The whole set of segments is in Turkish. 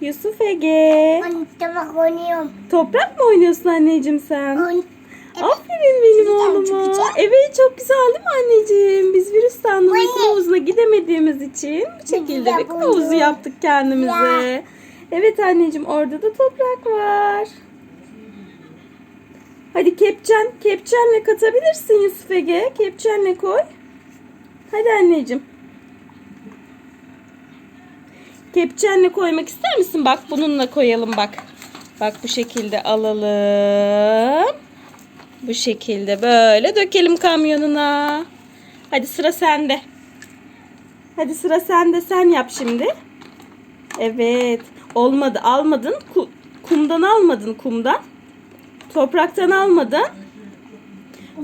Yusuf Ege. Ben tabak oynuyorum. Toprak mı oynuyorsun anneciğim sen? Oyn- Aferin benim oğluma. Evet çok güzel değil mi anneciğim? Biz virüs standı Anne. uyku havuzuna gidemediğimiz için bu şekilde buldum. havuzu yaptık kendimize. Ya. Evet anneciğim orada da toprak var. Hadi kepçen, kepçenle katabilirsin Yusuf Ege. Kepçenle koy. Hadi anneciğim. Kepçenle koymak ister misin? Bak bununla koyalım bak. Bak bu şekilde alalım. Bu şekilde böyle dökelim kamyonuna. Hadi sıra sende. Hadi sıra sende. Sen yap şimdi. Evet. Olmadı. Almadın. Ku- kumdan almadın kumdan. Topraktan almadın.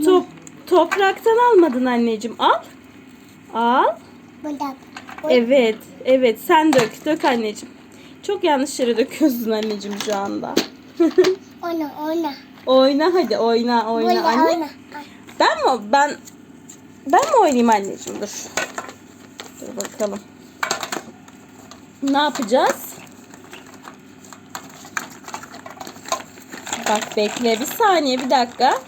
Top topraktan almadın anneciğim. Al. Al. Burada. Evet. Evet. Sen dök. Dök anneciğim. Çok yanlış yere döküyorsun anneciğim şu anda. Oyna oyna. oyna hadi oyna oyna Burada anne. oyna. Ben mi? Ben ben mi oynayayım anneciğim? Dur. Dur bakalım. Ne yapacağız? Bak bekle bir saniye bir dakika.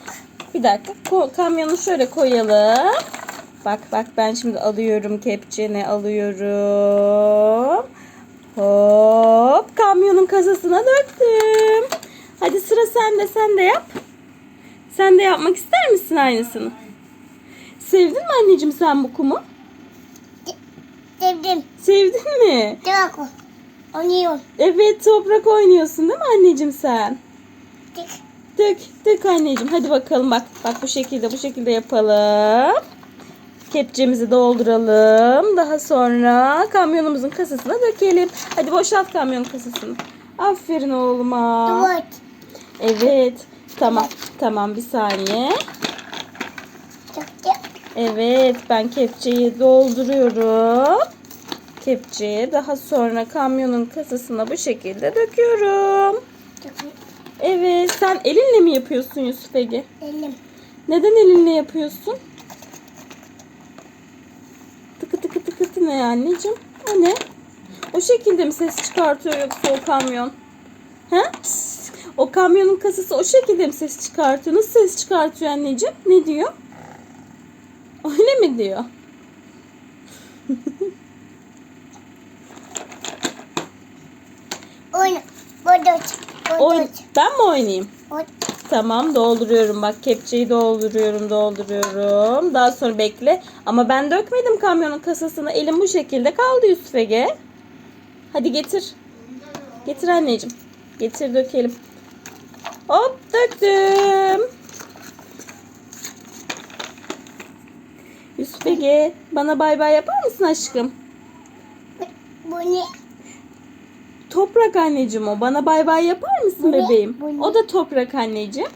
Bir dakika. Ko- kamyonu şöyle koyalım. Bak bak ben şimdi alıyorum kepçeni alıyorum. Hop kamyonun kasasına döktüm. Hadi sıra sende sen de yap. Sen de yapmak ister misin aynısını? Sevdin mi anneciğim sen bu kumu? Sevdim. Sevdin mi? Tabak oynuyorum. Evet toprak oynuyorsun değil mi anneciğim sen? Tık. Dök, dök anneciğim. Hadi bakalım bak. Bak bu şekilde, bu şekilde yapalım. Kepçemizi dolduralım. Daha sonra kamyonumuzun kasasına dökelim. Hadi boşalt kamyonun kasasını. Aferin oğluma. Tabak. Evet. Tamam. Tamam bir saniye. Evet ben kepçeyi dolduruyorum. Kepçeye daha sonra kamyonun kasasına bu şekilde döküyorum. Evet sen elinle mi yapıyorsun Yusuf Ege? Elim. Neden elinle yapıyorsun? Tıkı tıkı tıkı tıkı ne anneciğim? O ne? O şekilde mi ses çıkartıyor yoksa o kamyon? He? O kamyonun kasası o şekilde mi ses çıkartıyor? Nasıl ses çıkartıyor anneciğim? Ne diyor? Öyle mi diyor? Oyna. Burada. Oy Burada. ben mi oynayayım? Oy. Tamam dolduruyorum bak kepçeyi dolduruyorum dolduruyorum. Daha sonra bekle. Ama ben dökmedim kamyonun kasasına. Elim bu şekilde kaldı Yusuf. Hadi getir. Getir anneciğim. Getir dökelim. Hop döktüm. Yusuf bana bay bay yapar mısın aşkım? Bu ne? Toprak anneciğim o. Bana bay bay yapar mısın Bu ne? bebeğim? Bu ne? O da toprak anneciğim.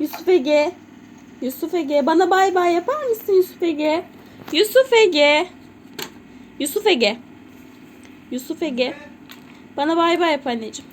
Yusuf Ege. Yusuf Ege. Bana bay bay yapar mısın Yusuf Ege? Yusuf Ege. Yusuf Ege. Yusuf Ege. Bana bay bay yap anneciğim.